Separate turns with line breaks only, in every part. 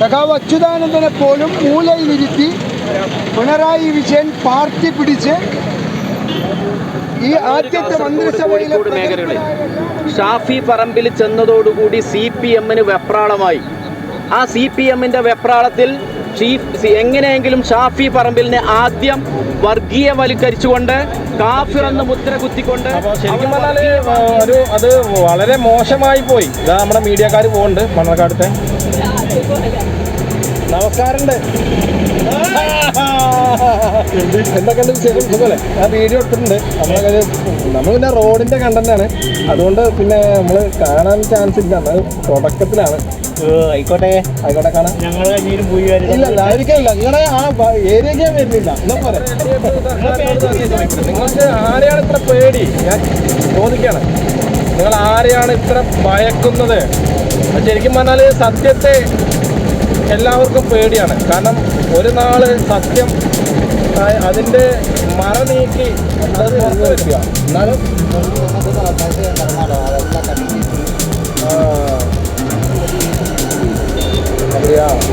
സഖാവ് അച്യുതാനന്ദനെ പോലും മൂലയിലിരുത്തി പിണറായി വിജയൻ പാർട്ടി പിടിച്ച് ഈ ആദ്യത്തെ മന്ത്രിസഭയിലെ
കോഴിക്കോട് മേഖലകളിൽ ഷാഫി പറമ്പിൽ ചെന്നതോടുകൂടി സി പി എമ്മിന് വെപ്രാളമായി. ആ സി പി എമ്മിന്റെ വെപ്രാളത്തിൽ ചീഫ് എങ്ങനെയെങ്കിലും ഷാഫി പറമ്പിലിനെ ആദ്യം വർഗീയവൽക്കരിച്ചുകൊണ്ട് കാഫിർ എന്ന് മുദ്ര കുത്തിക്കൊണ്ട്
ശരിക്കും പറഞ്ഞാൽ ഒരു അത് വളരെ മോശമായി പോയി. ഇതാ നമ്മുടെ മീഡിയക്കാർ പോകുന്നുണ്ട് മണ്ണക്കാടത്തെ നമസ്കാരമുണ്ട്. എന്തൊക്കെയുണ്ട് വിശേഷം? സുഖമല്ലേ? ഞാൻ വീഡിയോ എടുത്തിട്ടുണ്ട്. നമ്മളൊക്കെ നമ്മൾ പിന്നെ റോഡിന്റെ കണ്ടന്റാണ് അതുകൊണ്ട് പിന്നെ നമ്മൾ കാണാൻ ചാൻസ് ഇല്ല. നമ്മൾ തുടക്കത്തിലാണ്.
ആയിക്കോട്ടെ.
ആയിക്കോട്ടെ കാണാം.
ഞങ്ങൾ
ഇല്ല ഇല്ല ആയിരിക്കില്ല. നിങ്ങളുടെ ആ ഏരിയക്ക് ഞാൻ വരുന്നില്ല. എന്നാ പോരെ? നിങ്ങൾക്ക് ആരെയാണ് ഇത്ര പേടി? ഞാൻ ചോദിക്കാണ്. നിങ്ങൾ ആരെയാണ് ഇത്ര ഭയക്കുന്നത്? ശരിക്കും പറഞ്ഞാൽ സത്യത്തെ എല്ലാവർക്കും പേടിയാണ്. കാരണം ഒരു നാൾ സത്യം അതിന്റെ മറ നീക്കി അത് പുറത്തു വരിക എന്നാലും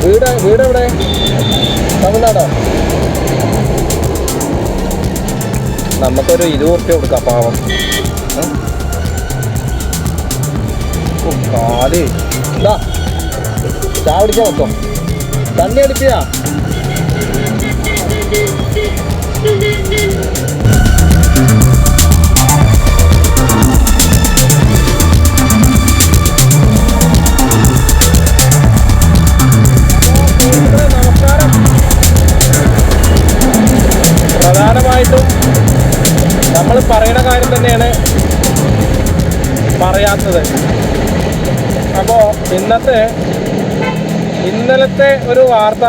വീട് വീട് എവിടെ? തമിഴ്നാടോ? നമുക്കൊരു ഇരുപത് രൂപ കൊടുക്കാം പാവം. കാൽ. ഇതാ. ചായ കുടിക്കാൻ വെക്കോ. തണ്ണി അടിപ്പിയാ. പ്രധാനമായിട്ടും നമ്മൾ പറയുന്ന കാര്യം തന്നെയാണ് പറയാത്തത്. അപ്പോൾ ഇന്നത്തെ ഇന്നലത്തെ ഒരു വാർത്ത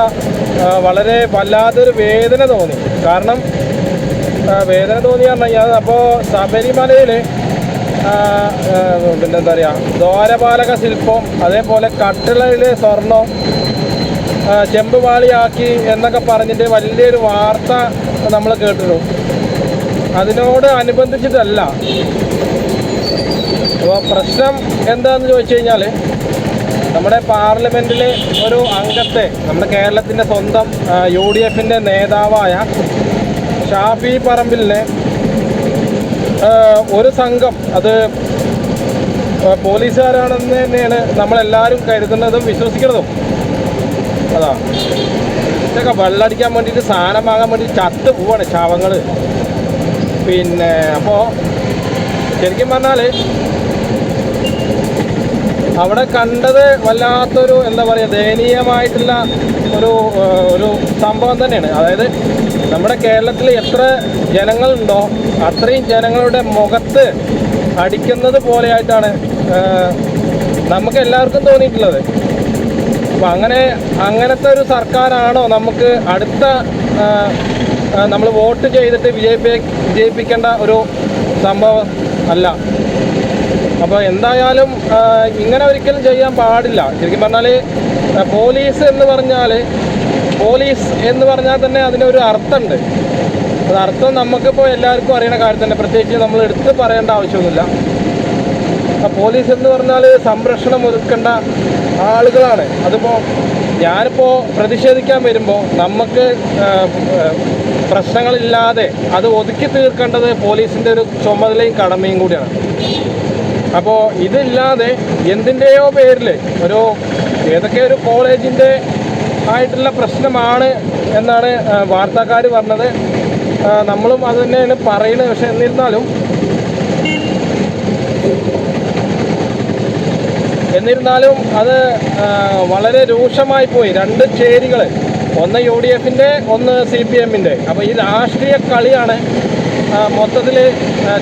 വളരെ വല്ലാത്തൊരു വേദന തോന്നി. കാരണം വേദന തോന്നി പറഞ്ഞു കഴിഞ്ഞാൽ അപ്പോൾ ശബരിമലയിൽ പിന്നെന്താ പറയുക ദ്വാരപാലക ശില്പം അതേപോലെ കട്ടിളയിലെ സ്വർണം ചെമ്പുപാളിയാക്കി എന്നൊക്കെ പറഞ്ഞിട്ട് വലിയൊരു വാർത്ത നമ്മൾ കേട്ടിരുന്നു അതിനോട് അനുബന്ധിച്ചിട്ടല്ല. അപ്പോൾ പ്രശ്നം എന്താണെന്ന് ചോദിച്ചു കഴിഞ്ഞാൽ നമ്മുടെ പാർലമെന്റിലെ ഒരു അംഗത്തെ നമ്മുടെ കേരളത്തിന്റെ സ്വന്തം യു ഡി എഫിന്റെ നേതാവായ ഷാഫി പറമ്പിലിനെ ഒരു സംഘം അത് പോലീസുകാരാണെന്ന് തന്നെയാണ് നമ്മളെല്ലാവരും കരുതുന്നതും വിശ്വസിക്കുന്നതും. അതാ. ഇതൊക്കെ വെള്ളടിക്കാൻ വേണ്ടിയിട്ട് സാധനം വാങ്ങാൻ വേണ്ടി ചത്ത് പോവാണ് ശവങ്ങൾ പിന്നെ അപ്പോൾ ശരിക്കും പറഞ്ഞാൽ അവിടെ കണ്ടത് വല്ലാത്തൊരു എന്താ പറയുക ദയനീയമായിട്ടുള്ള ഒരു ഒരു സംഭവം തന്നെയാണ്. അതായത് നമ്മുടെ കേരളത്തിൽ എത്ര ജനങ്ങളുണ്ടോ അത്രയും ജനങ്ങളുടെ മുഖത്ത് അടിക്കുന്നത് പോലെയായിട്ടാണ് നമുക്ക് എല്ലാവർക്കും തോന്നിയിട്ടുള്ളത്. അപ്പം അങ്ങനെ അങ്ങനത്തെ ഒരു സർക്കാരാണോ നമുക്ക് അടുത്ത നമ്മൾ വോട്ട് ചെയ്തിട്ട് വിജയിപ്പി വിജയിപ്പിക്കേണ്ട ഒരു സംഭവം അല്ല. അപ്പോൾ എന്തായാലും ഇങ്ങനെ ഒരിക്കലും ചെയ്യാൻ പാടില്ല. ശരിക്കും പറഞ്ഞാൽ പോലീസ് എന്ന് പറഞ്ഞാൽ പോലീസ് എന്ന് പറഞ്ഞാൽ തന്നെ അതിനൊരു അർത്ഥമുണ്ട്. അത് അർത്ഥം നമുക്കിപ്പോൾ എല്ലാവർക്കും അറിയണ കാര്യം തന്നെ. പ്രത്യേകിച്ച് നമ്മൾ എടുത്ത് പറയേണ്ട ആവശ്യമൊന്നുമില്ല. പോലീസ് എന്ന് പറഞ്ഞാൽ സംരക്ഷണം ഒതുക്കേണ്ട ആളുകളാണ്. അതിപ്പോൾ ഞാനിപ്പോൾ പ്രതിഷേധിക്കാൻ വരുമ്പോൾ നമുക്ക് പ്രശ്നങ്ങളില്ലാതെ അത് ഒതുക്കി തീർക്കേണ്ടത് പോലീസിന്റെ ഒരു ചുമതലയും കടമയും കൂടിയാണ്. അപ്പോൾ ഇതില്ലാതെ എന്തിന്റെയോ പേരിൽ ഒരു ഏതൊക്കെ ഒരു കോളേജിന്റെ ആയിട്ടുള്ള പ്രശ്നമാണ് എന്നാണ് വാർത്താക്കാർ പറഞ്ഞത്. നമ്മളും അത് തന്നെയാണ് പറയുന്നത്. പക്ഷെ എന്നിരുന്നാലും എന്നിരുന്നാലും അത് വളരെ രൂക്ഷമായി പോയി. രണ്ട് ചേരികൾ ഒന്ന് യു ഡി എഫിന്റെ ഒന്ന് സി പി എമ്മിന്റെ. അപ്പോൾ ഈ രാഷ്ട്രീയ കളിയാണ് മൊത്തത്തിൽ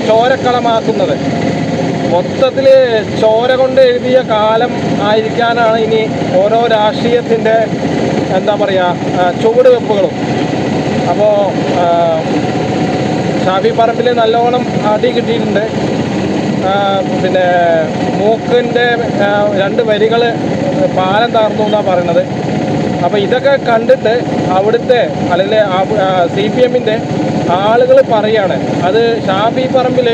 ചോരക്കളമാക്കുന്നത്. മൊത്തത്തിൽ ചോര കൊണ്ട് എഴുതിയ കാലം ആയിരിക്കാനാണ് ഇനി ഓരോ രാഷ്ട്രീയത്തിന്റെ എന്താ പറയുക ചുവടുവെപ്പുകളും അപ്പോൾ ഷാഫി പറമ്പിൽ നല്ലോണം അടി കിട്ടിയിട്ടുണ്ട്. പിന്നെ മൂക്കിന്റെ രണ്ട് വരികൾ പാലം തകർന്നു എന്നാണ് പറയണത്. അപ്പോൾ ഇതൊക്കെ കണ്ടിട്ട് അവിടുത്തെ അല്ലെങ്കിൽ സി പി എമ്മിന്റെ ആളുകൾ പറയാണ് അത് ഷാഫി പറമ്പിൽ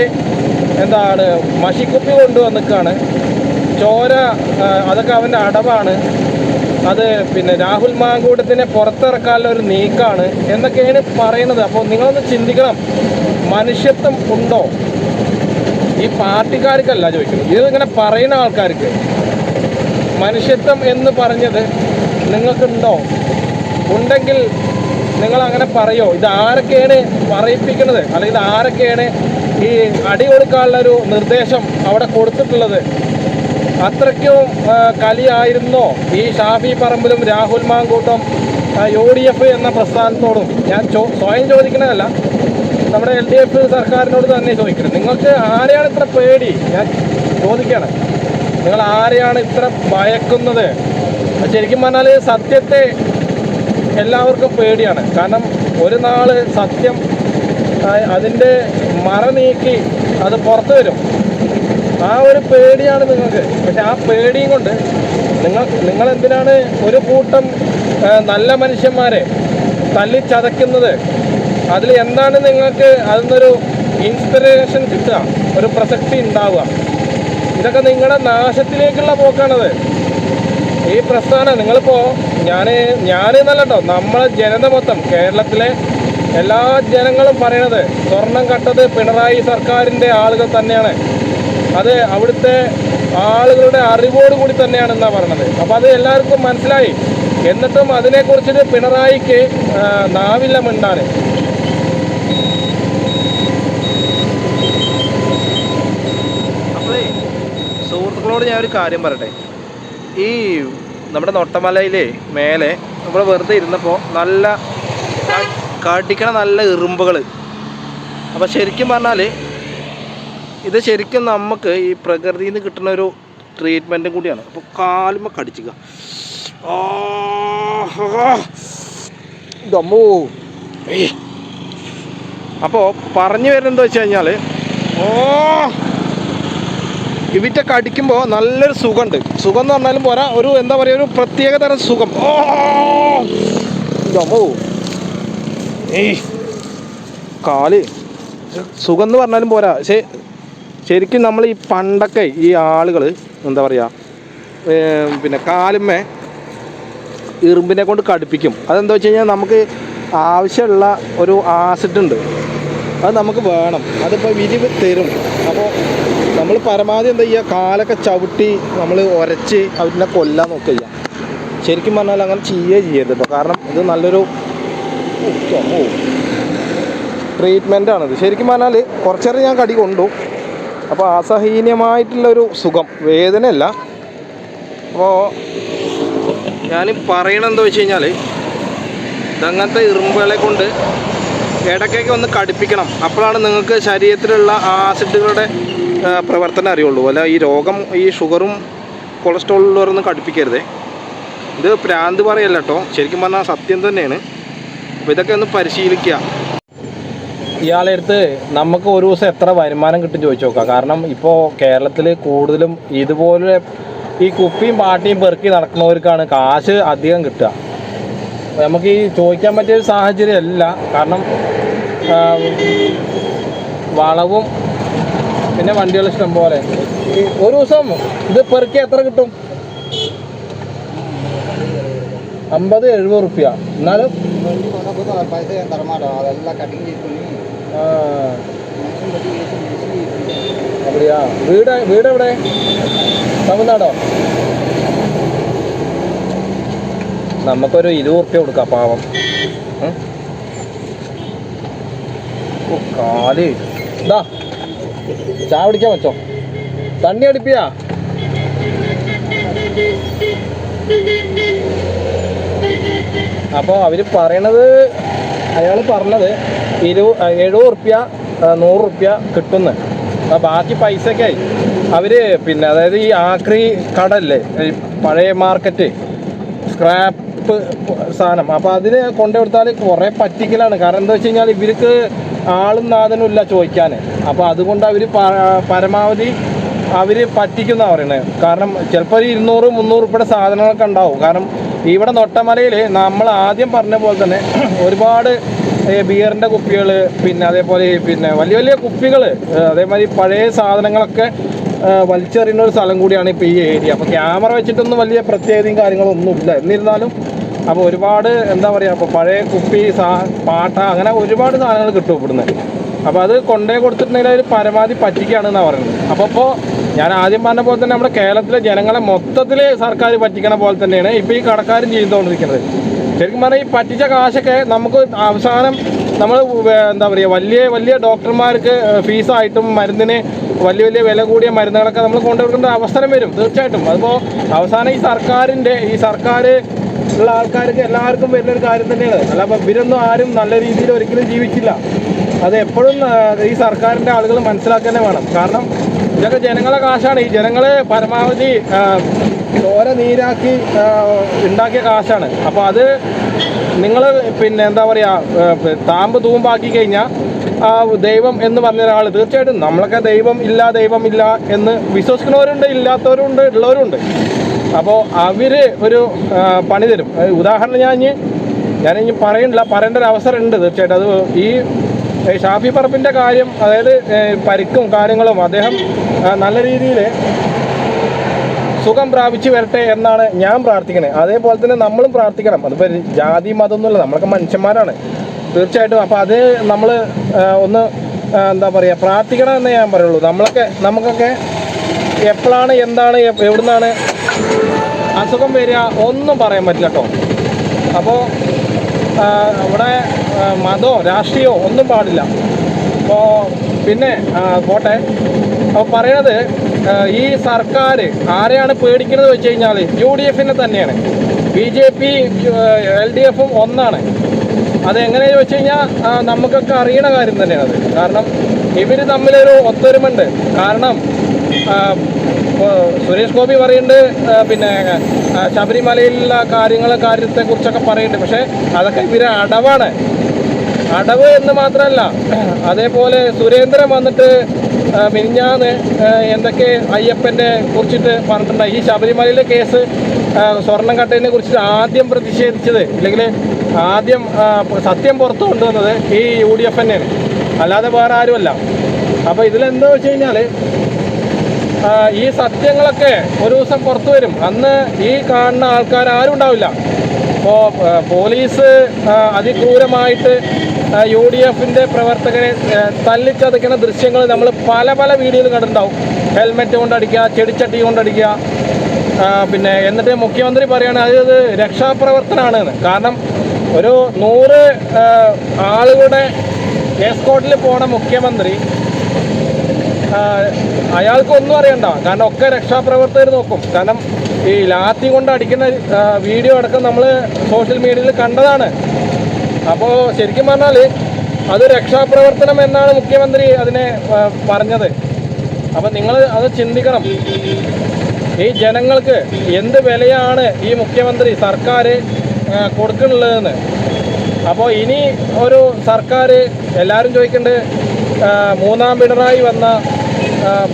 എന്താണ് മഷിക്കുപ്പി കൊണ്ടുവന്നിക്കാണ് ചോര ആ, അതൊക്കെ അവന്റെ അടവാണ്. അത് പിന്നെ രാഹുൽ മാങ്കൂട്ടത്തിനെ പുറത്തിറക്കാനുള്ള ഒരു നീക്കാണ് എന്നൊക്കെയാണ് പറയുന്നത്. അപ്പോൾ നിങ്ങളൊന്ന് ചിന്തിക്കണം മനുഷ്യത്വം ഉണ്ടോ? ഈ പാർട്ടിക്കാർക്കല്ല ചോദിക്കുന്നത്. ഇതിങ്ങനെ പറയുന്ന ആൾക്കാർക്ക്. മനുഷ്യത്വം എന്ന് പറഞ്ഞത് നിങ്ങൾക്കുണ്ടോ? ഉണ്ടെങ്കിൽ നിങ്ങൾ അങ്ങനെ പറയോ? ഇത് ആരൊക്കെയാണ് പറയിപ്പിക്കുന്നത്? അല്ലെങ്കിൽ ഇത് ആരൊക്കെയാണ് ഈ അടി കൊടുക്കാനുള്ള ഒരു നിർദ്ദേശം അവിടെ കൊടുത്തിട്ടുള്ളത്. അത്രയ്ക്കും കലിയായിരുന്നോ? ഈ ഷാഫി പറമ്പിലും Rahul Mankoottam U D F എന്ന പ്രസ്ഥാനത്തോടും. ഞാൻ ചോ സ്വയം ചോദിക്കുന്നതല്ല. നമ്മുടെ എൽ ഡി എഫ് സർക്കാരിനോട് തന്നെ ചോദിക്കുന്നത് നിങ്ങൾക്ക് ആരെയാണ് ഇത്ര പേടി? ഞാൻ ചോദിക്കുകയാണ്. നിങ്ങൾ ആരെയാണ് ഇത്ര ഭയക്കുന്നത്? ശരിക്കും പറഞ്ഞാൽ സത്യത്തെ എല്ലാവർക്കും പേടിയാണ്. കാരണം ഒരു നാൾ സത്യം അതിന്റെ മറ നീക്കി അത് പുറത്ത് വരും. ആ ഒരു പേടിയാണ് നിങ്ങൾക്ക്. പക്ഷെ ആ പേടിയും കൊണ്ട് നിങ്ങൾ നിങ്ങൾ എന്തിനാണ് ഒരു കൂട്ടം നല്ല മനുഷ്യന്മാരെ തല്ലിച്ചതയ്ക്കുന്നത് അതിൽ എന്താണ് നിങ്ങൾക്ക് അതിൽ ഇൻസ്പിറേഷൻ കിട്ടുക? ഒരു പ്രസക്തി ഉണ്ടാവുക? ഇതൊക്കെ നിങ്ങളുടെ നാശത്തിലേക്കുള്ള പോക്കാണത്. ഈ പ്രസ്ഥാനം നിങ്ങളിപ്പോൾ ഞാൻ ഞാൻ നമ്മളെ ജനത മൊത്തം കേരളത്തിലെ എല്ലാ ജനങ്ങളും പറയണത് സ്വർണം കട്ടത് പിണറായി സർക്കാരിന്റെ ആളുകൾ തന്നെയാണ്. അത് അവിടുത്തെ ആളുകളുടെ അറിവോട് കൂടി തന്നെയാണ് എന്നാ പറയണത്. അപ്പോൾ അത് എല്ലാവർക്കും മനസ്സിലായി. എന്നിട്ടും അതിനെക്കുറിച്ചിട്ട് പിണറായിക്ക് നാവില്ല മിണ്ടാൻ
അപ്പോഴേ സുഹൃത്തുക്കളോട് ഞാൻ ഒരു കാര്യം പറയട്ടെ. ഈ നമ്മുടെ നൊട്ടമലയിലെ മേലെ നമ്മൾ വെറുതെ ഇരുന്നപ്പോൾ നല്ല ക- കടിക്കണ നല്ല ഇറുമ്പുകൾ അപ്പോൾ ശരിക്കും പറഞ്ഞാൽ ഇത് ശരിക്കും നമുക്ക് ഈ പ്രകൃതിയിൽ നിന്ന് കിട്ടുന്ന ഒരു ട്രീറ്റ്മെന്റും കൂടിയാണ്. അപ്പോൾ കാലുമ്മ കടിച്ചുക ഇതമ്മോ. അപ്പോൾ പറഞ്ഞു വരുന്നത് വെച്ച് കഴിഞ്ഞാൽ ഓ. ഇവിറ്റ കടിക്കുമ്പോൾ നല്ലൊരു സുഖമുണ്ട് സുഖം എന്ന് പറഞ്ഞാലും പോരാ ഒരു എന്താ പറയുക ഒരു പ്രത്യേകതരം സുഖം. ഓ ഇതമ്മോ. കാൽ. സുഖം എന്ന് പറഞ്ഞാലും പോരാ. പക്ഷേ ശരിക്കും നമ്മൾ ഈ പണ്ടൊക്കെ ഈ ആളുകൾ എന്താ പറയുക പിന്നെ കാലുമ്മേ ഇറുമ്പിനെ കൊണ്ട് കടുപ്പിക്കും. അതെന്താ വെച്ച് കഴിഞ്ഞാൽ നമുക്ക് ആവശ്യമുള്ള ഒരു ആസിഡ് ഉണ്ട്. അത് നമുക്ക് വേണം. അതിപ്പോൾ വിരിവ് തരും. അപ്പോൾ നമ്മൾ പരമാവധി എന്താ ചെയ്യുക കാലൊക്കെ ചവിട്ടി നമ്മൾ ഉരച്ച് അതിനെ കൊല്ലാൻ നോക്കുക ശരിക്കും പറഞ്ഞാൽ അങ്ങനെ ചെയ്യുകയേ ചെയ്യരുത് കേട്ടോ കാരണം ഇത് നല്ലൊരു ട്രീറ്റ്മെന്റാണിത്. ശരിക്കും പറഞ്ഞാൽ കുറച്ചേറെ ഞാൻ കടി കൊണ്ടു. അപ്പോൾ അസഹനീയമായിട്ടുള്ളൊരു സുഖം വേദനയല്ല. അപ്പോൾ ഞാൻ പറയണെന്താ വെച്ച് കഴിഞ്ഞാൽ ഇതങ്ങനത്തെ ഇറുമ്പുകളെ കൊണ്ട് ഇടയ്ക്കൊക്കെ ഒന്ന് കടുപ്പിക്കണം. അപ്പോഴാണ് നിങ്ങൾക്ക് ശരീരത്തിലുള്ള ആസിഡുകളുടെ പ്രവർത്തനം അറിയുള്ളൂ. അല്ല ഈ രോഗം ഈ ഷുഗറും കൊളസ്ട്രോളുള്ളവരൊന്നും കടുപ്പിക്കരുതേ. ഇത് പ്രാന്ത് പറയല്ല കേട്ടോ. ശരിക്കും പറഞ്ഞാൽ സത്യം തന്നെയാണ്. അപ്പോൾ ഇതൊക്കെ ഒന്ന് പരിശീലിക്കുക.
ഇയാളെ അടുത്ത് നമുക്ക് ഒരു ദിവസം എത്ര വരുമാനം കിട്ടും ചോദിച്ചു നോക്കാം. കാരണം ഇപ്പോൾ കേരളത്തിൽ കൂടുതലും ഇതുപോലെ ഈ കുപ്പിയും പാട്ടിയും പെറുക്കി നടക്കുന്നവർക്കാണ് കാശ് അധികം കിട്ടുക. നമുക്ക് ഈ ചോദിക്കാൻ പറ്റിയ ഒരു സാഹചര്യം അല്ല. കാരണം വളവും പിന്നെ വണ്ടികൾ ഇഷ്ടം പോലെ. ഒരു ദിവസം ഇത് പെറുക്കി എത്ര കിട്ടും? അമ്പത് എഴുപത് റുപ്യ. എന്നാലും
పైస తరమాట అదెల్లా కటింగ్ చేసుకుని
ആ அப்படியா വീട് വീട് എവിടെ തമിഴ്നാടോ നമുക്കൊരു ഇരുപത് ഉറുപ്പ്യ കൊടുക്കാം പാവം ഉം. ഓ, കാല് ഇതാ ചായ കുടിക്കാൻ പറ്റോ തണ്ണി അടിപ്പിയാ അപ്പോൾ അവർ പറയണത് അയാൾ പറഞ്ഞത് ഇരു എഴുപത് റുപ്യ നൂറ് റുപ്യ കിട്ടുന്നു. ബാക്കി പൈസക്കായി അവർ പിന്നെ അതായത് ഈ ആക്രി കടല്ലേ പഴയ മാർക്കറ്റ് സ്ക്രാപ്പ് സാധനം. അപ്പോൾ അതിന് കൊണ്ടുകൊടുത്താൽ കുറേ പറ്റിക്കലാണ്. കാരണം എന്താ വെച്ച് കഴിഞ്ഞാൽ ഇവർക്ക് ആളും നാഥനും ഇല്ല ചോദിക്കാൻ അപ്പോൾ അതുകൊണ്ട് അവർ പരമാവധി അവർ പറ്റിക്കുന്ന പറയുന്നത് കാരണം ചിലപ്പോൾ ഒരു ഇരുന്നൂറ് മുന്നൂറ് ഉൾപ്പെടെ സാധനങ്ങളൊക്കെ ഉണ്ടാവും. കാരണം ഇവിടെ നൊട്ടമലയിൽ നമ്മൾ ആദ്യം പറഞ്ഞ പോലെ തന്നെ ഒരുപാട് ബിയറിന്റെ കുപ്പികൾ പിന്നെ അതേപോലെ പിന്നെ വലിയ വലിയ കുപ്പികൾ അതേമാതിരി പഴയ സാധനങ്ങളൊക്കെ വലിച്ചെറിയുന്ന ഒരു സ്ഥലം കൂടിയാണ് ഇപ്പോൾ ഈ ഏരിയ. അപ്പോൾ ക്യാമറ വെച്ചിട്ടൊന്നും വലിയ പ്രത്യേകതയും കാര്യങ്ങളൊന്നും ഇല്ല എന്നിരുന്നാലും അപ്പോൾ ഒരുപാട് എന്താ പറയുക അപ്പോൾ പഴയ കുപ്പി സാ പാട്ട അങ്ങനെ ഒരുപാട് സാധനങ്ങൾ കിട്ടും ഇവിടുന്ന്. അപ്പോൾ അത് കൊണ്ടേ കൊടുത്തിട്ടുണ്ടെങ്കിൽ അവർ പരമാവധി പറ്റിക്കുകയാണെന്നാണ് പറയുന്നത്. അപ്പോൾ ഇപ്പോൾ ഞാൻ ആദ്യം പറഞ്ഞ പോലെ തന്നെ നമ്മുടെ കേരളത്തിലെ ജനങ്ങളെ മൊത്തത്തിൽ സർക്കാർ പറ്റിക്കണ പോലെ തന്നെയാണ് ഇപ്പോൾ ഈ കടക്കാരും ചെയ്തുകൊണ്ടിരിക്കുന്നത് ശരിക്കും പറഞ്ഞാൽ ഈ പറ്റിച്ച കാശൊക്കെ നമുക്ക് അവസാനം നമ്മൾ എന്താ പറയുക വലിയ വലിയ ഡോക്ടർമാർക്ക് ഫീസായിട്ടും മരുന്നിന് വലിയ വലിയ വില കൂടിയ മരുന്നുകളൊക്കെ നമ്മൾ കൊണ്ടുവരേണ്ട അവസരം വരും തീർച്ചയായിട്ടും. അതിപ്പോൾ അവസാനം ഈ സർക്കാരിന്റെ ഈ സർക്കാർ ഉള്ള ആൾക്കാർക്ക് എല്ലാവർക്കും വരുന്നൊരു കാര്യം തന്നെയാണ്. അല്ല അപ്പോൾ ഇവരൊന്നും ആരും നല്ല രീതിയിൽ ഒരിക്കലും ജീവിച്ചില്ല. അത് എപ്പോഴും ഈ സർക്കാരിന്റെ ആളുകൾ മനസ്സിലാക്കുക തന്നെ വേണം. കാരണം ഇതൊക്കെ ജനങ്ങളെ കാശാണ്. ഈ ജനങ്ങൾ പരമാവധി ഓര നീരാക്കി ഉണ്ടാക്കിയ കാശാണ്. അപ്പോൾ അത് നിങ്ങൾ പിന്നെ എന്താ പറയുക താമ്പ് തൂമ്പാക്കി കഴിഞ്ഞാൽ ദൈവം എന്ന് പറഞ്ഞ ഒരാൾ തീർച്ചയായിട്ടും നമ്മളൊക്കെ ദൈവം ഇല്ല ദൈവം ഇല്ല എന്ന് വിശ്വസിക്കുന്നവരുണ്ട് ഇല്ലാത്തവരുണ്ട് ഉള്ളവരുണ്ട്. അപ്പോൾ അവർ ഒരു പണി തരും. ഉദാഹരണം ഞാൻ ഞാൻ ഇനി പറയണില്ല പറയേണ്ട ഒരു അവസരം ഉണ്ട് തീർച്ചയായിട്ടും. അത് ഈ ഷാഫി പറപ്പിന്റെ കാര്യം അതായത് പരിക്കും കാര്യങ്ങളും അദ്ദേഹം നല്ല രീതിയിൽ സുഖം പ്രാപിച്ചു വരട്ടെ എന്നാണ് ഞാൻ പ്രാർത്ഥിക്കുന്നത് അതേപോലെ തന്നെ നമ്മളും പ്രാർത്ഥിക്കണം. അതിപ്പോൾ ജാതി മതം എന്നുള്ള നമ്മളൊക്കെ മനുഷ്യന്മാരാണ്. തീർച്ചയായിട്ടും. അപ്പോൾ അത് നമ്മൾ ഒന്ന് എന്താ പറയുക പ്രാർത്ഥിക്കണം എന്നേ ഞാൻ പറയുള്ളൂ. നമ്മളൊക്കെ നമുക്കൊക്കെ എപ്പോഴാണ് എന്താണ് എവിടുന്നാണ് അസുഖം വരിക ഒന്നും പറയാൻ പറ്റില്ല കേട്ടോ. അപ്പോൾ ഇവിടെ മതമോ രാഷ്ട്രീയമോ ഒന്നും പാടില്ല. അപ്പോൾ പിന്നെ പോട്ടെ. അപ്പോൾ പറയണത് ഈ സർക്കാർ ആരെയാണ് പേടിക്കുന്നത് വെച്ച് കഴിഞ്ഞാൽ യു ഡി എഫിനെ തന്നെയാണ്. B J P L D എഫും ഒന്നാണ് അതെങ്ങനെയെന്ന് വെച്ച് കഴിഞ്ഞാൽ നമുക്കൊക്കെ അറിയണ കാര്യം തന്നെയാണ് അത്. കാരണം ഇവർ തമ്മിലൊരു ഒത്തൊരുമുണ്ട് കാരണം സുരേഷ് ഗോപി പറയുന്നുണ്ട് പിന്നെ ശബരിമലയിലുള്ള കാര്യങ്ങൾ കാര്യത്തെക്കുറിച്ചൊക്കെ പറയുന്നുണ്ട്. പക്ഷേ അതൊക്കെ ഇവരെ അടവാണ്. അടവ് എന്ന് മാത്രമല്ല അതേപോലെ സുരേന്ദ്രൻ വന്നിട്ട് മിനിഞ്ഞാന്ന് എന്തൊക്കെ അയ്യപ്പന്റെ കുറിച്ചിട്ട് പറഞ്ഞിട്ടുണ്ട്. ഈ ശബരിമലയിലെ കേസ് സ്വർണം സ്വർണം കട്ടതിനെ കുറിച്ചിട്ട് ആദ്യം പ്രതിഷേധിച്ചത് അല്ലെങ്കിൽ ആദ്യം സത്യം പുറത്തു കൊണ്ടുവന്നത് ഈ യു ഡി എഫ് തന്നെയാണ്. അല്ലാതെ വേറെ ആരുമല്ല. അപ്പോൾ ഇതിലെന്താ വെച്ച് കഴിഞ്ഞാൽ ഈ സത്യങ്ങളൊക്കെ ഒരു ദിവസം പുറത്തു വരും. അന്ന് ഈ കാണുന്ന ആൾക്കാർ ആരും ഉണ്ടാവില്ല. ഇപ്പോൾ പോലീസ് അതിക്രൂരമായിട്ട് യു ഡി എഫിന്റെ പ്രവർത്തകരെ തല്ലിച്ചതയ്ക്കുന്ന ദൃശ്യങ്ങൾ നമ്മൾ പല പല വീഡിയോയിൽ കണ്ടിട്ടുണ്ടാവും. ഹെൽമെറ്റ് കൊണ്ടടിക്കുക ചെടിച്ചട്ടി കൊണ്ടടിക്കുക. പിന്നെ എന്നിട്ട് മുഖ്യമന്ത്രി പറയാണ് അത് രക്ഷാപ്രവർത്തനമാണ് കാരണം ഒരു നൂറ് ആളുകളുടെ എസ്കോട്ടിൽ പോണ മുഖ്യമന്ത്രി അയാൾക്കൊന്നും അറിയണ്ട. കാരണം ഒക്കെ രക്ഷാപ്രവർത്തകർ നോക്കും. കാരണം ഈ ലാത്തി കൊണ്ട് അടിക്കുന്ന വീഡിയോ അടക്കം നമ്മൾ സോഷ്യൽ മീഡിയയിൽ കണ്ടതാണ്. അപ്പോൾ ശരിക്കും പറഞ്ഞാൽ അത് രക്ഷാപ്രവർത്തനം എന്നാണ് മുഖ്യമന്ത്രി അതിനെ പറഞ്ഞത്. അപ്പം നിങ്ങൾ അത് ചിന്തിക്കണം. ഈ ജനങ്ങൾക്ക് എന്ത് വിലയാണ് ഈ മുഖ്യമന്ത്രി സർക്കാർ കൊടുക്കുന്നുള്ളതെന്ന്. അപ്പോൾ ഇനി ഒരു സർക്കാർ എല്ലാവരും ചോദിക്കേണ്ടത് മൂന്നാം പിണറായി വന്ന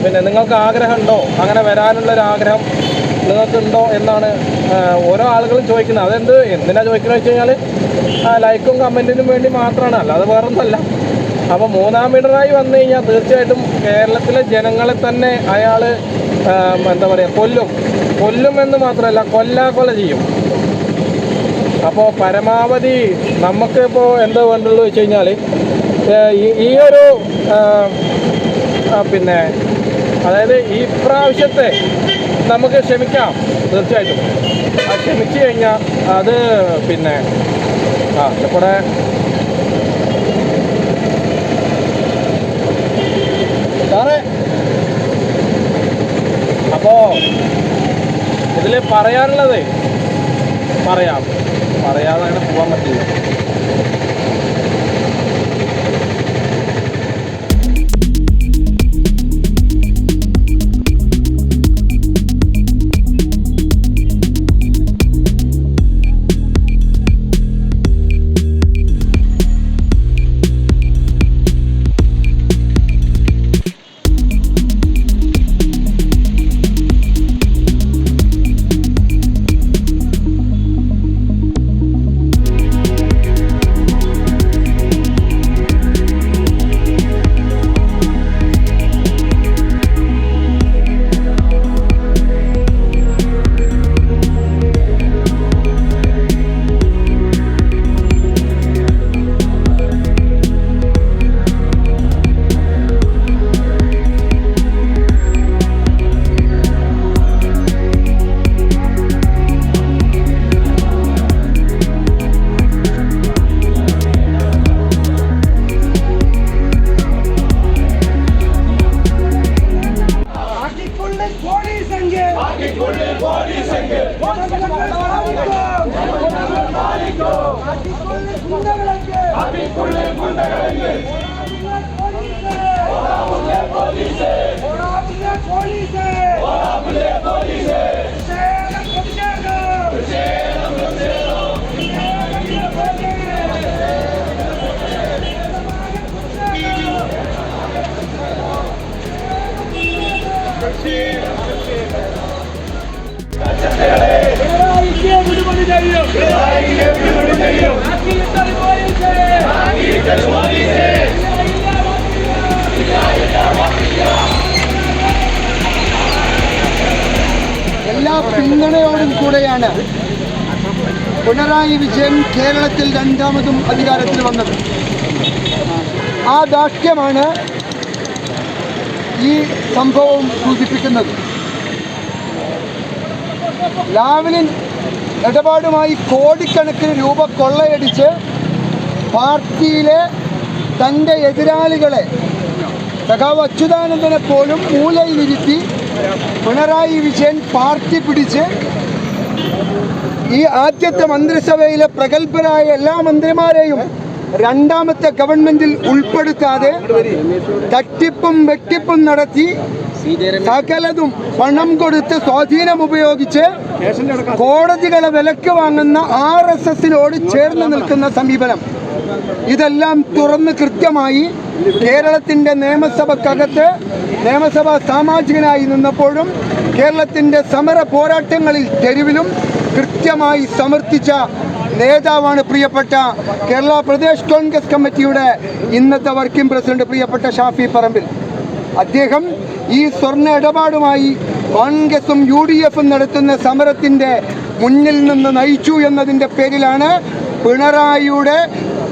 പിന്നെ നിങ്ങൾക്ക് ആഗ്രഹമുണ്ടോ? അങ്ങനെ വരാനുള്ളൊരാഗ്രഹം നിങ്ങൾക്കുണ്ടോ എന്നാണ് ഓരോ ആളുകളും ചോദിക്കുന്നത്. അതെന്ത് എന്തിനാ ചോദിക്കുന്നത് വെച്ച് കഴിഞ്ഞാൽ ലൈക്കും കമന്റിനും വേണ്ടി മാത്രമാണ് അല്ലാതെ വേറൊന്നുമല്ല. അപ്പോൾ മൂന്നാം ഇടറായി വന്നു കഴിഞ്ഞാൽ തീർച്ചയായിട്ടും കേരളത്തിലെ ജനങ്ങളെ തന്നെ അയാൾ എന്താ പറയുക കൊല്ലും. കൊല്ലും എന്ന് മാത്രമല്ല കൊല്ലാകൊല ചെയ്യും. അപ്പോൾ പരമാവധി നമുക്ക് ഇപ്പോൾ എന്താ വേണ്ടുള്ളൂ വെച്ച് കഴിഞ്ഞാൽ ഈ ഒരു പിന്നെ അതായത് ഈ പ്രാവശ്യത്തെ നമുക്ക് ക്ഷമിക്കാം. തീർച്ചയായിട്ടും. ആ ക്ഷമിച്ചു കഴിഞ്ഞാൽ അത് പിന്നെ ആ ഇവിടെ സാറേ. അപ്പോൾ ഇതിൽ പറയാനുള്ളത് പറയാം. പറയാതെ അങ്ങനെ പോകാൻ പറ്റില്ല.
പിന്തുണയോടും കൂടെയാണ് പിണറായി വിജയൻ കേരളത്തിൽ രണ്ടാമതും അധികാരത്തിൽ വന്നത്. ആ ദാർഢ്യമാണ് ഈ സംഭവം സൂചിപ്പിക്കുന്നത്. ലാവലിൻ ഇടപാടുമായി കോടിക്കണക്കിന് രൂപ കൊള്ളയടിച്ച് പാർട്ടിയിലെ തന്റെ എതിരാളികളെ സഖാവ് അച്യുതാനന്ദനെ പോലും മൂലയിലിരുത്തി പിണറായി വിജയൻ പാർട്ടി പിടിച്ച് ഈ ആദ്യത്തെ മന്ത്രിസഭയിലെ പ്രഗത്ഭരായ എല്ലാ മന്ത്രിമാരെയും രണ്ടാമത്തെ ഗവൺമെന്റിൽ ഉൾപ്പെടുത്താതെ തട്ടിപ്പും വെട്ടിപ്പും നടത്തി സകലതും പണം കൊടുത്ത് സ്വാധീനം ഉപയോഗിച്ച് കോടതികളെ വിലക്ക് വാങ്ങുന്ന ആർ എസ് എസിനോട് ചേർന്ന് നിൽക്കുന്ന സമീപനം. ഇതെല്ലാം തുറന്ന് കൃത്യമായി കേരളത്തിന്റെ നിയമസഭക്കകത്ത് നിയമസഭാ സാമാജികനായി നിന്നപ്പോഴും കേരളത്തിന്റെ സമര പോരാട്ടങ്ങളിൽ തെരുവിലും കൃത്യമായി സമർത്ഥിച്ച നേതാവാണ് പ്രിയപ്പെട്ട കേരള പ്രദേശ് കോൺഗ്രസ് കമ്മിറ്റിയുടെ ഇന്നത്തെ വർക്കിംഗ് പ്രസിഡന്റ് പ്രിയപ്പെട്ട ഷാഫി പറമ്പിൽ. അദ്ദേഹം ഈ സ്വർണ ഇടപാടുമായി കോൺഗ്രസും യു ഡി എഫും നടത്തുന്ന സമരത്തിന്റെ മുന്നിൽ നിന്ന് നയിച്ചു എന്നതിന്റെ പേരിലാണ് പിണറായിയുടെ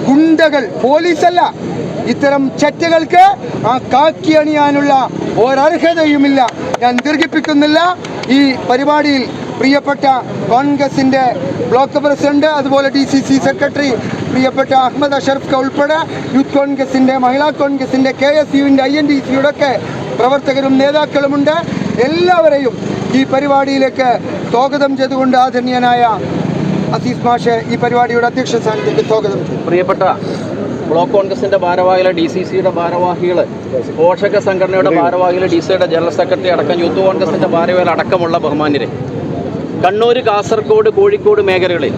ഗുണ്ടകൾ പോലീസല്ല. ഇത്തരം ചറ്റകൾക്ക് ആ കാക്കി അണിയാനുള്ള ഒരർഹതയുമില്ല. ഞാൻ ദീർഘിപ്പിക്കുന്നില്ല. ഈ പരിപാടിയിൽ പ്രിയപ്പെട്ട കോൺഗ്രസിന്റെ ബ്ലോക്ക് പ്രസിഡന്റ് അതുപോലെ ഡി സി സി സെക്രട്ടറി പ്രിയപ്പെട്ട അഹമ്മദ് അഷറഫ് ഉൾപ്പെടെ യൂത്ത് കോൺഗ്രസിന്റെ മഹിളാ കോൺഗ്രസിന്റെ കെ എസ് യുവിന്റെ ഐ എൻ ഡി സിയുടെ ഒക്കെ പ്രവർത്തകരും നേതാക്കളുമുണ്ട്. എല്ലാവരെയും ഈ പരിപാടിയിലേക്ക് സ്വാഗതം ചെയ്തുകൊണ്ട് ആദരണീയനായ അസീസ് ഭാഷ ഈ പരിപാടിയുടെ അധ്യക്ഷ സ്ഥാനത്തേക്ക് സ്വാഗതം.
പ്രിയപ്പെട്ട ബ്ലോക്ക് കോൺഗ്രസിന്റെ ഭാരവാഹികളെ ഡി സി സിയുടെ ഭാരവാഹികൾ പോഷക സംഘടനയുടെ ഭാരവാഹികൾ ഡി സിയുടെ ജനറൽ സെക്രട്ടറി അടക്കം യൂത്ത് കോൺഗ്രസിന്റെ ഭാരവാഹികൾ അടക്കമുള്ള ബഹുമാന്യരെ. കണ്ണൂർ കാസർഗോഡ് കോഴിക്കോട് മേഖലകളിൽ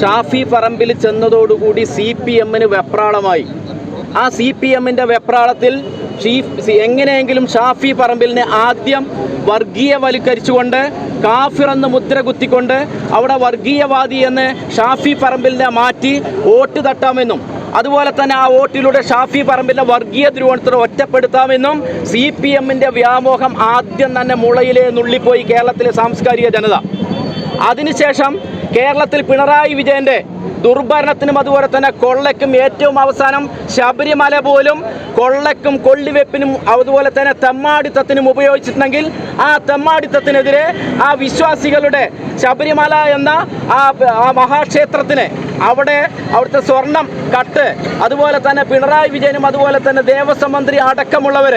ഷാഫി പറമ്പിൽ ചെന്നതോടുകൂടി സി പി എമ്മിന് വെപ്രാളമായി. ആ സി പി എമ്മിന്റെ വെപ്രാളത്തിൽ ഷീഫ് എങ്ങനെയെങ്കിലും ഷാഫി പറമ്പിലിനെ ആദ്യം വർഗീയവൽക്കരിച്ചുകൊണ്ട് കാഫിർ എന്ന് മുദ്ര കുത്തിക്കൊണ്ട് അവിടെ വർഗീയവാദി എന്ന് ഷാഫി പറമ്പിലിനെ മാറ്റി വോട്ട് തട്ടാമെന്നും അതുപോലെ തന്നെ ആ വോട്ടിലൂടെ ഷാഫി പറമ്പിലെ വർഗീയ ധ്രുവണത്തോടെ ഒറ്റപ്പെടുത്താമെന്നും സി പി എമ്മിന്റെ വ്യാമോഹം ആദ്യം തന്നെ മുളയിലെ നുള്ളിപ്പോയി കേരളത്തിലെ സാംസ്കാരിക ജനത. അതിനുശേഷം കേരളത്തിൽ പിണറായി വിജയന്റെ ദുർഭരണത്തിനും അതുപോലെ തന്നെ കൊള്ളയ്ക്കും ഏറ്റവും അവസാനം ശബരിമല പോലും കൊള്ളയ്ക്കും കൊള്ളിവെപ്പിനും അതുപോലെ തന്നെ തെമ്മാടിത്തത്തിനും ഉപയോഗിച്ചിട്ടുണ്ടെങ്കിൽ ആ തെമ്മാടിത്തത്തിനെതിരെ ആ വിശ്വാസികളുടെ ശബരിമല എന്ന ആ മഹാക്ഷേത്രത്തിന് അവിടെ അവിടുത്തെ സ്വർണം കട്ട്. അതുപോലെ തന്നെ പിണറായി വിജയനും അതുപോലെ തന്നെ ദേവസ്വം മന്ത്രി അടക്കമുള്ളവർ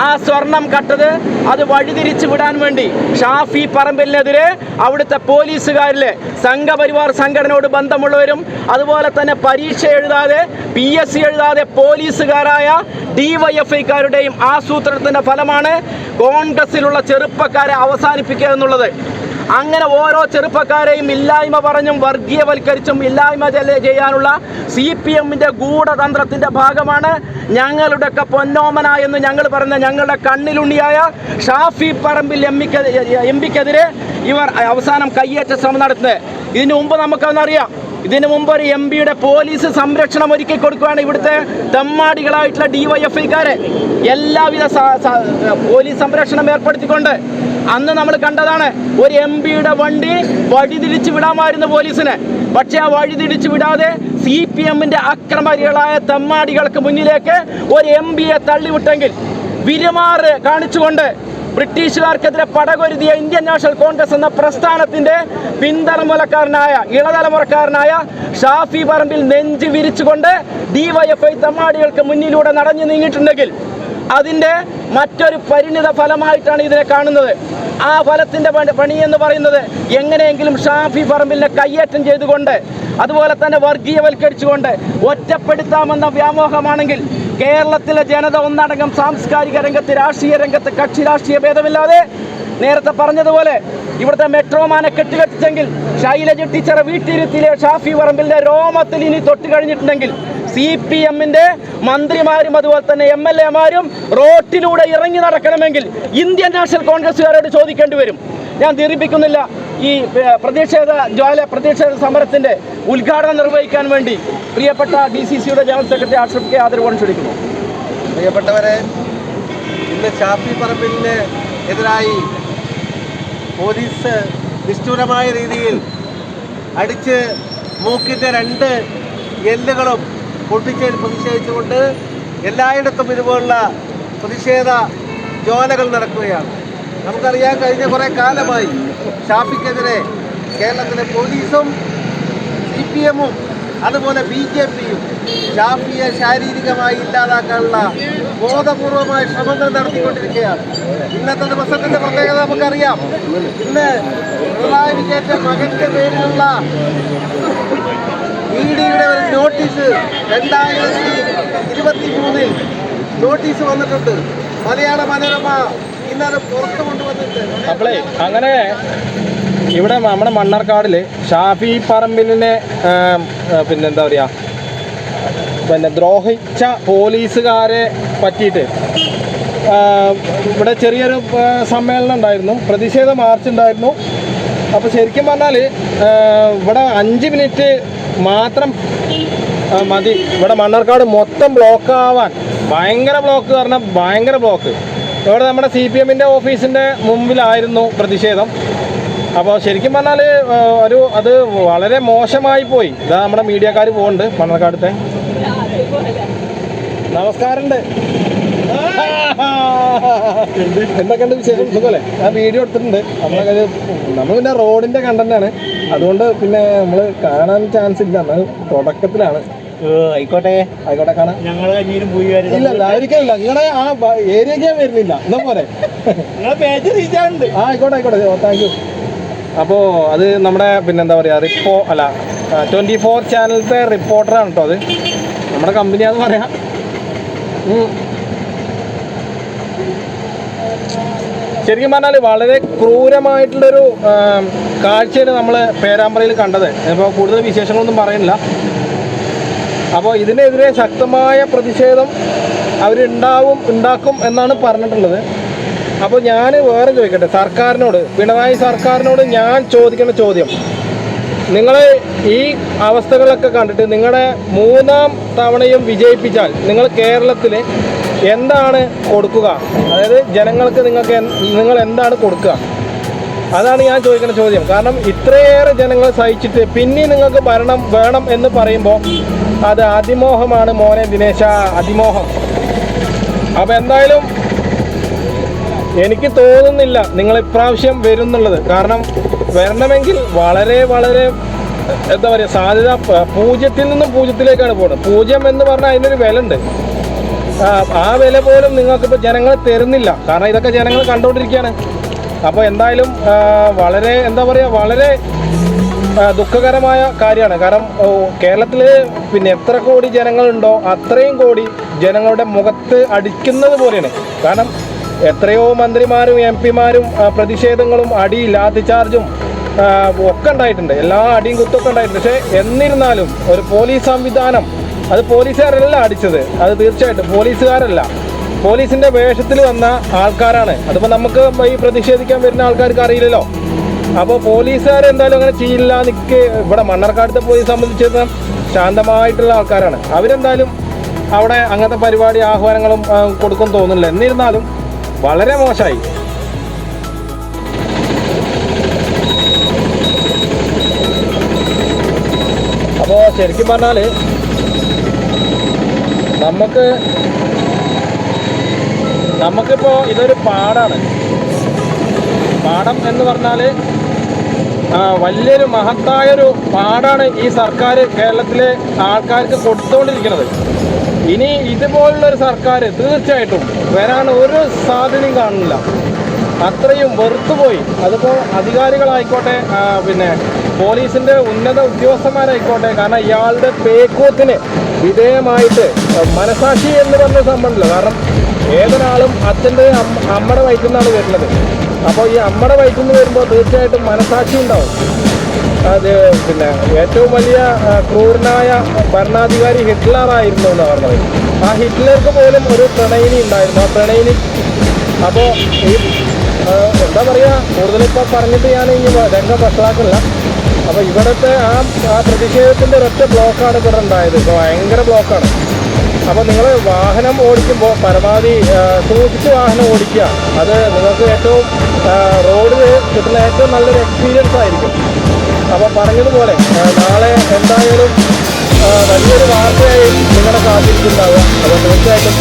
ആ സ്വർണം കട്ടത് അത് വഴിതിരിച്ചു വിടാൻ വേണ്ടി ഷാഫി പറമ്പിലിനെതിരെ അവിടുത്തെ പോലീസുകാരിലെ സംഘപരിവാർ സംഘടനയോട് ബന്ധമുള്ളവരും അതുപോലെ തന്നെ പരീക്ഷ എഴുതാതെ പി എസ് സി എഴുതാതെ പോലീസുകാരായ ഡിവൈഎഫ്ഐക്കാരുടെയും ആസൂത്രണത്തിന്റെ ഫലമാണ് കോൺഗ്രസിലുള്ള ചെറുപ്പക്കാരെ അവസാനിപ്പിക്കുക എന്നുള്ളത്. അങ്ങനെ ഓരോ ചെറുപ്പക്കാരെയും ഇല്ലായ്മ പറഞ്ഞും വർഗീയവൽക്കരിച്ചും ഇല്ലായ്മ ചെയ്യാനുള്ള സി പി എമ്മിന്റെ ഗൂഢതന്ത്രത്തിന്റെ ഭാഗമാണ് ഞങ്ങളുടെയൊക്കെ പൊന്നോമന എന്ന് ഞങ്ങൾ പറഞ്ഞ ഞങ്ങളുടെ കണ്ണിലുണ്ണിയായ ഷാഫി പറമ്പിൽ എം എം പിക്കെതിരെ ഇവർ അവസാനം കയ്യേറ്റ ശ്രമം നടത്തുന്നത്. ഇതിനു മുമ്പ് നമുക്കതെന്നറിയാം. ഇതിനു മുമ്പ് ഒരു എം പിയുടെ പോലീസ് സംരക്ഷണം ഒരുക്കി കൊടുക്കുകയാണ് ഇവിടുത്തെ തെമ്മാടികളായിട്ടുള്ള ഡി വൈ എഫ് ഐക്കാരെ. എല്ലാവിധ പോലീസ് സംരക്ഷണം ഏർപ്പെടുത്തിക്കൊണ്ട് അന്ന് നമ്മൾ കണ്ടതാണ് ഒരു എം പിയുടെ വണ്ടി വഴിതിരിച്ച് വിടാമായിരുന്നു പോലീസിന്. പക്ഷേ ആ വഴിതിരിച്ച് വിടാതെ സി പി എമ്മിന്റെ അക്രമരികളായ തെമ്മാടികൾക്ക് മുന്നിലേക്ക് ഒരു എം പിയെ തള്ളിവിട്ടെങ്കിൽ വിരുമാറ് കാണിച്ചുകൊണ്ട് ബ്രിട്ടീഷുകാർക്കെതിരെ പടകൊരുതിയ ഇന്ത്യൻ നാഷണൽ കോൺഗ്രസ് എന്ന പ്രസ്ഥാനത്തിന്റെ പിന്തലമുലക്കാരനായ ഇളതലമുറക്കാരനായ ഷാഫി പറമ്പിൽ നെഞ്ച് വിരിച്ചുകൊണ്ട് ഡിവൈഎഫ്ഐ തമ്മാടികൾക്ക് മുന്നിലൂടെ നടഞ്ഞു നീങ്ങിയിട്ടുണ്ടെങ്കിൽ അതിന്റെ മറ്റൊരു പരിണിത ഫലമായിട്ടാണ് ഇതിനെ കാണുന്നത്. ആ ഫലത്തിന്റെ പണി- എന്ന് പറയുന്നത് എങ്ങനെയെങ്കിലും ഷാഫി പറമ്പിലിനെ കയ്യേറ്റം ചെയ്തുകൊണ്ട് അതുപോലെ തന്നെ വർഗീയവൽക്കരിച്ചുകൊണ്ട് ഒറ്റപ്പെടുത്താമെന്ന വ്യാമോഹമാണെങ്കിൽ കേരളത്തിലെ ജനത ഒന്നടങ്കം സാംസ്കാരിക രംഗത്ത് രാഷ്ട്രീയ രംഗത്ത് കക്ഷി രാഷ്ട്രീയ ഭേദമില്ലാതെ നേരത്തെ പറഞ്ഞതുപോലെ ഇവിടുത്തെ മെട്രോമാനെ കെട്ടുകെട്ടിച്ചെങ്കിൽ ശൈലജ ടീച്ചറെ വീട്ടിരുത്തിയിലെ ഷാഫി പറമ്പിലിന്റെ രോമത്തിൽ ഇനി തൊട്ട് കഴിഞ്ഞിട്ടുണ്ടെങ്കിൽ സി പി എമ്മിന്റെ മന്ത്രിമാരും അതുപോലെ തന്നെ എം എൽ എമാരും റോട്ടിലൂടെ ഇറങ്ങി നടക്കണമെങ്കിൽ ഇന്ത്യൻ നാഷണൽ കോൺഗ്രസ്സുകാരോട് ചോദിക്കേണ്ടി വരും. ഞാൻ ദീർഘിപ്പിക്കുന്നില്ല ഈ പ്രതിഷേധ ജ്വാല പ്രതിഷേധ സമരത്തിന്റെ ഉദ്ഘാടനം നിർവഹിക്കാൻ വേണ്ടി പ്രിയപ്പെട്ട ഡി സി സിയുടെ ജനറൽ സെക്രട്ടറി ആക്ഷേപ് കെ ആദരവോട് ക്ഷണിക്കുന്നു
പ്രിയപ്പെട്ടവരെ ഇന്ന് ഷാഫി പറമ്പിലിന് എതിരായി പോലീസ്
നിഷ്ഠൂരമായ രീതിയിൽ അടിച്ച് മൂക്കിന്റെ രണ്ട് എല്ലുകളും പൊട്ടിച്ചതിൽ പ്രതിഷേധിച്ചുകൊണ്ട് എല്ലായിടത്തും ഇതുപോലുള്ള പ്രതിഷേധ ജ്വാലകൾ നടക്കുകയാണ്. നമുക്കറിയാം കഴിഞ്ഞ കുറേ കാലമായി ഷാഫിക്കെതിരെ കേരളത്തിലെ പോലീസും സി പി എമ്മും അതുപോലെ ബി ജെ പിയും ഷാഫിയെ ശാരീരികമായി ഇല്ലാതാക്കാനുള്ള ബോധപൂർവമായ ശ്രമങ്ങൾ നടത്തിക്കൊണ്ടിരിക്കുകയാണ്. ഇന്നത്തെ ദിവസത്തിന്റെ പ്രത്യേകത നമുക്കറിയാം. ഇന്ന് പിണറായി വിജയന്റെ മകന്റെ പേരിലുള്ള ഇ ഡിയുടെ ഒരു നോട്ടീസ് രണ്ടായിരത്തി ഇരുപത്തി മൂന്നിൽ നോട്ടീസ് വന്നിട്ടുണ്ട്. മലയാള മനോരമ ഇന്നത് പുറത്തു കൊണ്ടുവന്നിട്ടുണ്ട്
അപ്പളേ അങ്ങനെ ഇവിടെ നമ്മുടെ മണ്ണാർക്കാടിൽ ഷാഫി പറമ്പിലിനെ പിന്നെ എന്താ പറയുക പിന്നെ ദ്രോഹിച്ച പോലീസുകാരെ പറ്റിയിട്ട് ഇവിടെ ചെറിയൊരു സമ്മേളനം ഉണ്ടായിരുന്നു. പ്രതിഷേധ മാർച്ച് ഉണ്ടായിരുന്നു. അപ്പോൾ ശരിക്കും പറഞ്ഞാൽ ഇവിടെ അഞ്ച് മിനിറ്റ് മാത്രം മതി. ഇവിടെ മണ്ണാർക്കാട് മൊത്തം ബ്ലോക്ക് ആവാൻ. ഭയങ്കര ബ്ലോക്ക് കാരണം ഭയങ്കര ബ്ലോക്ക് ഇവിടെ നമ്മുടെ സി പി എമ്മിന്റെ ഓഫീസിന്റെ മുമ്പിലായിരുന്നു പ്രതിഷേധം. അപ്പോൾ ശരിക്കും പറഞ്ഞാൽ ഒരു അത് വളരെ മോശമായി പോയി. ഇതാ നമ്മുടെ മീഡിയക്കാർ പോകുന്നുണ്ട് മണ്ണാർക്കാടത്തെ. നമസ്കാരമുണ്ട്. എന്തൊക്കെയുണ്ട് വിശേഷം? സുഖമല്ലേ ആ വീഡിയോ എടുത്തിട്ടുണ്ട്. നമ്മളൊക്കെ നമ്മൾ പിന്നെ റോഡിന്റെ കണ്ടന്റാണ് അതുകൊണ്ട് പിന്നെ നമ്മൾ കാണാൻ ചാൻസ് ഇല്ല. എന്നാൽ തുടക്കത്തിലാണ്.
ആയിക്കോട്ടെ.
ആയിക്കോട്ടെ കാണാം.
ഞങ്ങൾ കഞ്ഞീരും പോയി
ഇല്ല നിങ്ങളുടെ ആ ഏരിയക്ക് ഞാൻ വരുന്നില്ല. എന്നാ പോലെ
നിങ്ങളെ
ആയിക്കോട്ടെ ആയിക്കോട്ടെ. താങ്ക് യു അപ്പോൾ അത് നമ്മുടെ പിന്നെന്താ പറയുക റിപ്പോ അല്ല ട്വന്റി ഫോർ ചാനലത്തെ റിപ്പോർട്ടറാണ് കേട്ടോ അത്. നമ്മുടെ കമ്പനിയാന്ന് പറയാം. ശരിക്കും പറഞ്ഞാൽ വളരെ ക്രൂരമായിട്ടുള്ളൊരു കാഴ്ചയാണ് നമ്മൾ പേരാമ്പ്രയിൽ കണ്ടത്. ഇപ്പോൾ കൂടുതൽ വിശേഷങ്ങളൊന്നും പറയുന്നില്ല. അപ്പോൾ ഇതിനെതിരെ ശക്തമായ പ്രതിഷേധം അവരുണ്ടാവും ഉണ്ടാക്കും എന്നാണ് പറഞ്ഞിട്ടുള്ളത്. അപ്പോൾ ഞാൻ വേറെ ചോദിക്കട്ടെ സർക്കാരിനോട് പിണറായി സർക്കാരിനോട് ഞാൻ ചോദിക്കുന്ന ചോദ്യം. നിങ്ങൾ ഈ അവസ്ഥകളൊക്കെ കണ്ടിട്ട് നിങ്ങളുടെ മൂന്നാം തവണയും വിജയിപ്പിച്ചാൽ നിങ്ങൾ കേരളത്തിൽ എന്താണ് കൊടുക്കുക? അതായത് ജനങ്ങൾക്ക് നിങ്ങൾക്ക് നിങ്ങൾ എന്താണ് കൊടുക്കുക? അതാണ് ഞാൻ ചോദിക്കുന്ന ചോദ്യം. കാരണം ഇത്രയേറെ ജനങ്ങൾ സഹിച്ചിട്ട് പിന്നെ നിങ്ങൾക്ക് ഭരണം വേണം എന്ന് പറയുമ്പോൾ അത് അതിമോഹമാണ് മോനെ ദിനേശ അതിമോഹം. അപ്പോൾ എന്തായാലും എനിക്ക് തോന്നുന്നില്ല നിങ്ങൾ ഇപ്രാവശ്യം വരും എന്നുള്ളത് കാരണം വരണമെങ്കിൽ വളരെ വളരെ എന്താ പറയുക സാധ്യത പൂജ്യത്തിൽ നിന്നും പൂജ്യത്തിലേക്കാണ് പോകുന്നത്. പൂജ്യം എന്ന് പറഞ്ഞാൽ അതിനൊരു വില ഉണ്ട് ആ, വില പോലും നിങ്ങൾക്കിപ്പോൾ ജനങ്ങൾ തരുന്നില്ല. കാരണം ഇതൊക്കെ ജനങ്ങൾ കണ്ടുകൊണ്ടിരിക്കുകയാണ് അപ്പോൾ എന്തായാലും വളരെ എന്താ പറയുക വളരെ ദുഃഖകരമായ കാര്യമാണ്. കാരണം കേരളത്തിൽ പിന്നെ എത്ര കോടി ജനങ്ങളുണ്ടോ അത്രയും കോടി ജനങ്ങളുടെ മുഖത്ത് അടിക്കുന്നത് പോലെയാണ്. കാരണം എത്രയോ മന്ത്രിമാരും എം പിമാരും പ്രതിഷേധങ്ങളും അടി ലാത്തി ചാർജും ഒക്കെ ഉണ്ടായിട്ടുണ്ട്. എല്ലാ അടിയും കുത്തൊക്കെ ഉണ്ടായിട്ടുണ്ട്. പക്ഷേ എന്നിരുന്നാലും ഒരു പോലീസ് സംവിധാനം അത് പോലീസുകാരല്ല അടിച്ചത്. അത് തീർച്ചയായിട്ടും പോലീസുകാരല്ല. പോലീസിന്റെ വേഷത്തിൽ വന്ന ആൾക്കാരാണ്. അതിപ്പോൾ നമുക്ക് ഈ പ്രതിഷേധിക്കാൻ വരുന്ന ആൾക്കാർക്ക് അറിയില്ലല്ലോ. അപ്പോൾ പോലീസുകാർ എന്തായാലും അങ്ങനെ ചെയ്യില്ല നിൽക്ക് ഇവിടെ മണ്ണാർക്കാടത്തെ പോലീസ് സംബന്ധിച്ചിടത്തോളം ശാന്തമായിട്ടുള്ള ആൾക്കാരാണ്. അവരെന്തായാലും അവിടെ അങ്ങനത്തെ പരിപാടി ആഹ്വാനങ്ങളും കൊടുക്കും തോന്നുന്നില്ല. എന്നിരുന്നാലും വളരെ മോശമായി. അപ്പോൾ ശരിക്കും പറഞ്ഞാൽ നമുക്ക് നമുക്കിപ്പോൾ ഇതൊരു പാടാണ്. പാടം എന്ന് പറഞ്ഞാൽ വലിയൊരു മഹത്തായൊരു പാടാണ് ഈ സർക്കാർ കേരളത്തിലെ ആൾക്കാർക്ക് കൊടുത്തുകൊണ്ടിരിക്കുന്നത് ഇനി ഇതുപോലുള്ളൊരു സർക്കാർ തീർച്ചയായിട്ടും വരാൻ ഒരു സാധനം കാണുന്നില്ല. അത്രയും വെറുത്തുപോയി അതിപ്പോൾ അധികാരികളായിക്കോട്ടെ പിന്നെ പോലീസിന്റെ ഉന്നത ഉദ്യോഗസ്ഥന്മാരായിക്കോട്ടെ കാരണം ഇയാളുടെ പേക്കൂത്തിന് വിധേയമായിട്ട് മനസാക്ഷി എന്ന് പറഞ്ഞ സംഭവമില്ല കാരണം ഏതൊരാളും അച്ഛന്റെ അമ്മയുടെ വയറ്റിൽ നിന്നാണ് വരുന്നത്. അപ്പോൾ ഈ അമ്മയുടെ വയറ്റിൽ നിന്ന് വരുമ്പോൾ തീർച്ചയായിട്ടും മനസാക്ഷി ഉണ്ടാവും. അത് പിന്നെ ഏറ്റവും വലിയ ക്രൂരനായ ഭരണാധികാരി ഹിറ്റ്ലറായിരുന്നു എന്ന് പറഞ്ഞത്. ആ ഹിറ്റ്ലർക്ക് പോലും ഒരു പ്രണയിനി ഉണ്ടായിരുന്നു. ആ പ്രണയിനി അപ്പോൾ ഈ എന്താ പറയുക കൂടുതലിപ്പോൾ പറഞ്ഞിട്ട് ഞാൻ ഇനി രംഗം വഷളാക്കില്ല അപ്പോൾ ഇവിടുത്തെ ആ ആ പ്രതിഷേധത്തിന്റെ ഒരൊറ്റ ബ്ലോക്കാണ് ഇവിടെ ഉണ്ടായത്. ഭയങ്കര ബ്ലോക്കാണ്. അപ്പോൾ നിങ്ങൾ വാഹനം ഓടിക്കുമ്പോൾ പരമാവധി സൂക്ഷിച്ച് വാഹനം ഓടിക്കുക. അത് നിങ്ങൾക്ക് ഏറ്റവും റോഡിൽ കിട്ടുന്ന ഏറ്റവും നല്ലൊരു എക്സ്പീരിയൻസ് ആയിരിക്കും. അപ്പോൾ പറഞ്ഞതുപോലെ നാളെ എന്തായാലും നല്ലൊരു വാർത്തയായി നിങ്ങളെ കാത്തിരിക്കുന്നുണ്ടാവുക. അപ്പോൾ തീർച്ചയായിട്ടും.